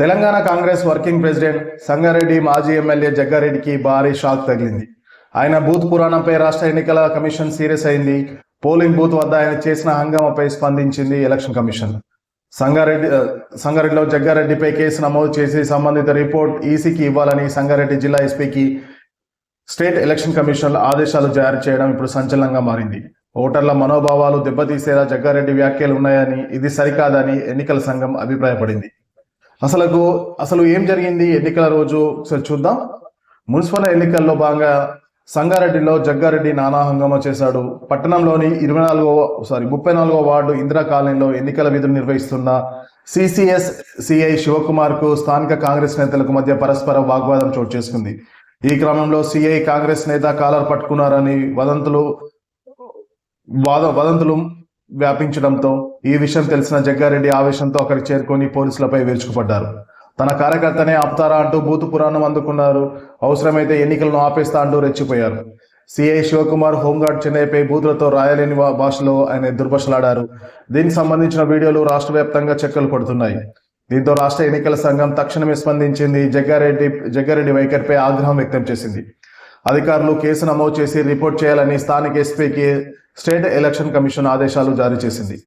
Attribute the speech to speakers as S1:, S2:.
S1: Telangana Congress working president Sangareddy మాజీ MLA జగ్గారెడ్డికి భారీ shock తగిలింది. ఆయన బూత్ పురాణంపై రాష్ట్ర ఎన్నికల కమిషన్ సీరియస్ అయింది. పోలింగ్ బూత్ వద్ద ఆయన చేసిన హంగామపై స్పందించింది ఎలక్షన్ కమిషన్. సంగారెడ్డి సంగారెడ్డిలో జగ్గారెడ్డిపై కేసు నమోదు చేసి సంబంధిత రిపోర్ట్ ఈసీకి ఇవ్వాలని సంగారెడ్డి జిల్లా ఎస్పీకి స్టేట్ ఎలక్షన్ కమిషన్ ఆదేశాలు జారీ చేయడం ఇప్పుడు సంచలనంగా మారింది. ఓటర్ల మనోభావాలు దెబ్బతీసేలా జగ్గారెడ్డి వ్యాఖ్యలు ఉన్నాయని ఇది సరికాదని ఎన్నికల సంఘం అభిప్రాయపడింది. అసలు అసలు ఏం జరిగింది ఎన్నికల రోజు? ఒకసారి చూద్దాం. మున్సిపల్ ఎన్నికల్లో భాగంగా సంగారెడ్డిలో జగ్గారెడ్డి నానా హంగామా చేశాడు. పట్టణంలోని ఇరవై నాలుగో సారీ ముప్పై నాలుగో వార్డు ఇందిరా కాలనీలో ఎన్నికల విధులు నిర్వహిస్తున్న సిసిఎస్ సిఐ శివకుమార్కు స్థానిక కాంగ్రెస్ నేతలకు మధ్య పరస్పర వాగ్వాదం చోటు చేసుకుంది. ఈ క్రమంలో సిఐ కాంగ్రెస్ నేత కాలర్ పట్టుకున్నారని వదంతులు వాద వదంతులు వ్యాపించడంతో ఈ విషయం తెలిసిన జగ్గారెడ్డి ఆవేశంతో అక్కడికి చేరుకొని పోలీసులపై విరుచుకుపడ్డారు. తన కార్యకర్తనే ఆపుతారా అంటూ బూతు పురాణం అందుకున్నారు. అవసరమైతే ఎన్నికలను ఆపేస్తా అంటూ రెచ్చిపోయారు. సిఐ శివకుమార్ హోంగార్డ్ చెన్నైపై బూతులతో రాయలేని భాషలో ఆయన దుర్భషలాడారు. దీనికి సంబంధించిన వీడియోలు రాష్ట్ర వ్యాప్తంగా చెక్కలు పడుతున్నాయి దీంతో రాష్ట్ర ఎన్నికల సంఘం తక్షణమే స్పందించింది. జగ్గారెడ్డి జగ్గారెడ్డి వైఖరిపై ఆగ్రహం వ్యక్తం చేసింది. అధికారులు కేసు నమోదు చేసి రిపోర్ట్ చేయాలని స్థానిక ఎస్పీకి స్టేట్ ఎలక్షన్ కమిషన్ ఆదేశాలు జారీ చేసింది.